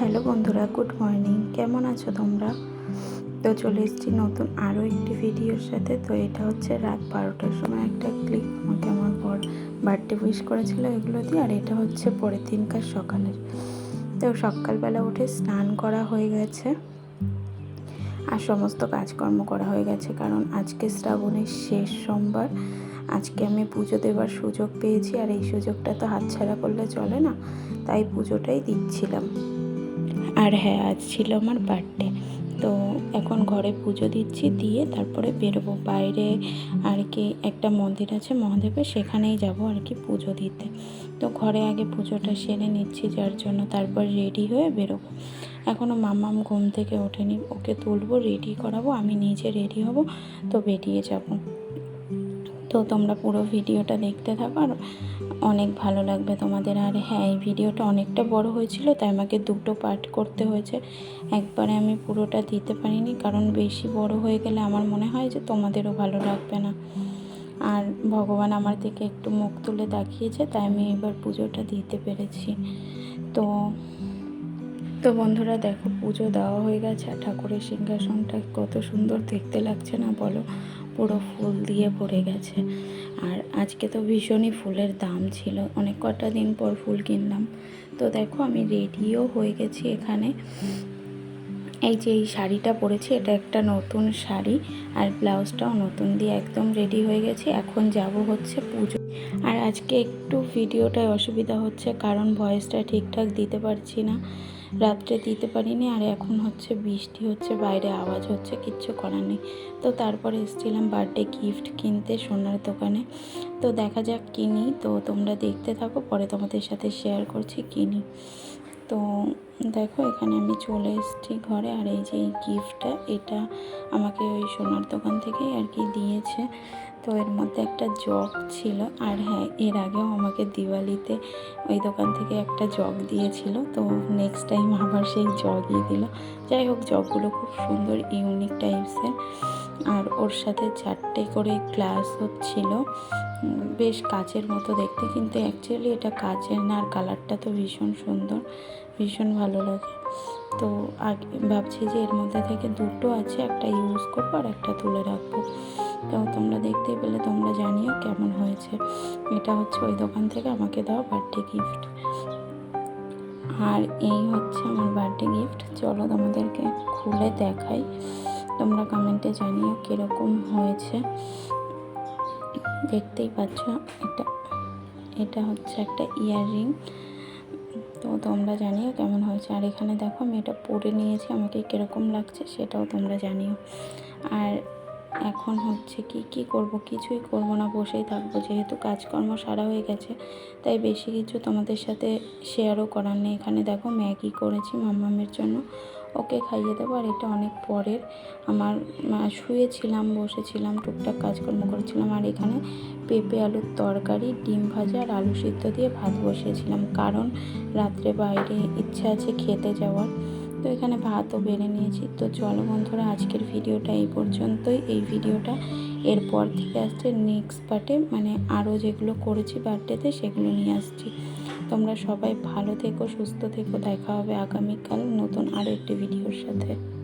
Hello বন্ধুরা, good morning. কেমন আছো তোমরা? তো চলে এসেছি নতুন আরও একটি ভিডিওর সাথে। তো এটা হচ্ছে রাত বারোটার সময় একটা ক্লিপ আমাকে আমার বর বার্থডে উইশ করেছিল এগুলো দিয়ে, আর এটা হচ্ছে পরের দিনকার সকালের। তো সকালবেলা উঠে স্নান করা হয়ে গেছে, আর সমস্ত কাজকর্ম করা হয়ে গেছে, কারণ আজকে শ্রাবণের শেষ সোমবার। আজকে আমি পুজো দেওয়ার সুযোগ পেয়েছি, আর এই সুযোগটা তো হাতছাড়া করলে চলে না, তাই পুজোটাই দিচ্ছিলাম। আর হ্যাঁ আজ ছিল আমার বার্থডে তো এখন ঘরে পুজো দিচ্ছি, দিয়ে তারপরে বেরোবো। বাইরে আর কি একটা মন্দির আছে মহাদেবের, সেখানেই যাব আর কি পুজো দিতে। তো ঘরে আগে পুজোটা সেরে নিচ্ছি, যার জন্য তারপর রেডি হয়ে বেরোবো। এখনও মামাম ঘুম থেকে ওঠেনি, ওকে তুলবো রেডি করাবো, আমি নিজে রেডি হব, তো বেরিয়ে যাব। তো তোমরা পুরো ভিডিওটা দেখতে থাকো আর অনেক ভালো লাগবে তোমাদের। আর হ্যাঁ এই ভিডিওটা অনেকটা বড় হয়েছিল, তাই আমাকে দুটো পার্ট করতে হয়েছে। একবারে আমি পুরোটা দিতে পারিনি, কারণ বেশি বড় হয়ে গেলে আমার মনে হয় যে তোমাদেরও ভালো লাগবে না। আর ভগবান আমার থেকে একটু মুখ তুলে তাকিয়েছে তাই আমি এবার পুজোটা দিতে পেরেছি। তো তো বন্ধুরা দেখো, পুজো দেওয়া হয়ে গেছে ঠাকুরের সিংহাসনটা কত সুন্দর দেখতে লাগছে না বলো? পুরো ফুল দিয়ে ভরে গেছে। আর আজকে তো ভীষণই ফুলের দাম ছিল। অনেক কটা দিন পর ফুল কিনলাম। তো দেখো আমি রেডিও হয়ে গেছি এখানে। এই যে এই শাড়িটা পরেছি, এটা একটা নতুন শাড়ি। আর ব্লাউজটাও নতুন দিয়ে একদম রেডি হয়ে গেছি। এখন যাব হচ্ছে পুজো। আর আজকে একটু ভিডিওটায় অসুবিধা হচ্ছে, কারণ ভয়েসটা ঠিকঠাক দিতে পারছি না। রাত্রে দিতে পারিনি আর এখন হচ্ছে বৃষ্টি হচ্ছে, বাইরে আওয়াজ হচ্ছে, কিচ্ছু করার নেই। তো তারপরে এসেছিলাম বার্থডে গিফট কিনতে সোনার দোকানে। তো দেখা যাক কিনি, তো তোমরা দেখতে থাকো, পরে তোমাদের সাথে শেয়ার করছি কিনি। তো দেখো, এখানে আমি চলে এসেছি ঘরে, আর এই যে এই গিফটটা এটা আমাকে ওই সোনার দোকান থেকেই আর কি দিয়েছে। তো এর মধ্যে একটা জগ ছিল, আর হ্যাঁ এর আগেও আমাকে দিওয়ালিতে ওই দোকান থেকে একটা জগ দিয়েছিল। তো নেক্সট টাইম আবার সেই জগই দিল। যাই হোক, জগগুলো খুব সুন্দর ইউনিক টাইপসের আর ওর সাথে চারটে করে গ্লাস হচ্ছিল বেশ কাচের মতো দেখতে, কিন্তু অ্যাকচুয়ালি এটা কাচের না, আর কালারটা তো ভীষণ সুন্দর। ভীষণ ভালো লাগে। তো আগে ভাবছি যে এর মধ্যে থেকে দুটো আছে, একটা ইউজ করব আর একটা তুলে রাখব। তো তোমরা দেখতে পেলে, তোমরা জানিও কেমন হয়েছে। এটা হচ্ছে ওই দোকান থেকে আমাকে দাও বার্থডে গিফট আর এই হচ্ছে আমার বার্থডে গিফট চলো তোমাদেরকে খুলে দেখাই। তোমরা কমেন্টে জানিও কীরকম হয়েছে। দেখতেই পাচ্ছ, এটা এটা হচ্ছে একটা ইয়াররিং তো তোমরা জানিও কেমন হয়েছে। আর এখানে দেখো আমি এটা পরে নিয়েছি, আমাকে কীরকম লাগছে সেটাও তোমরা জানিও। আর এখন হচ্ছে কি কি করব? কিছুই করব না, বসেই থাকব। যেহেতু কাজকর্ম সারা হয়ে গেছে, তাই বেশি কিছু তোমাদের সাথে শেয়ারও করার নেই। এখানে দেখো ম্যাগি করেছি মাম্মামের জন্য। ওকে খাইয়ে দেবো। আর এটা অনেক পরের। আমার শুয়েছিলাম, বসেছিলাম, টুকটাক কাজকর্ম করেছিলাম। আর এখানে পেঁপে আলুর তরকারি, ডিম ভাজা আর আলু সিদ্ধ দিয়ে ভাত বসিয়েছিলাম। কারণ রাত্রে বাইরে ইচ্ছা আছে খেতে যাওয়ার। তো এখানে ভাতও বেড়ে নিয়েছি। তো চলো বন্ধুরা, আজকের ভিডিওটা এই পর্যন্তই। এই ভিডিওটা এরপর থেকে আসছে নেক্সট পার্টে মানে আরও যেগুলো করেছি বার্থডেতে সেগুলো নিয়ে আসছি। তোমরা সবাই ভালো থেকো, সুস্থ থেকো, দেখা হবে আগামীকাল নতুন আরও একটি ভিডিওর সাথে।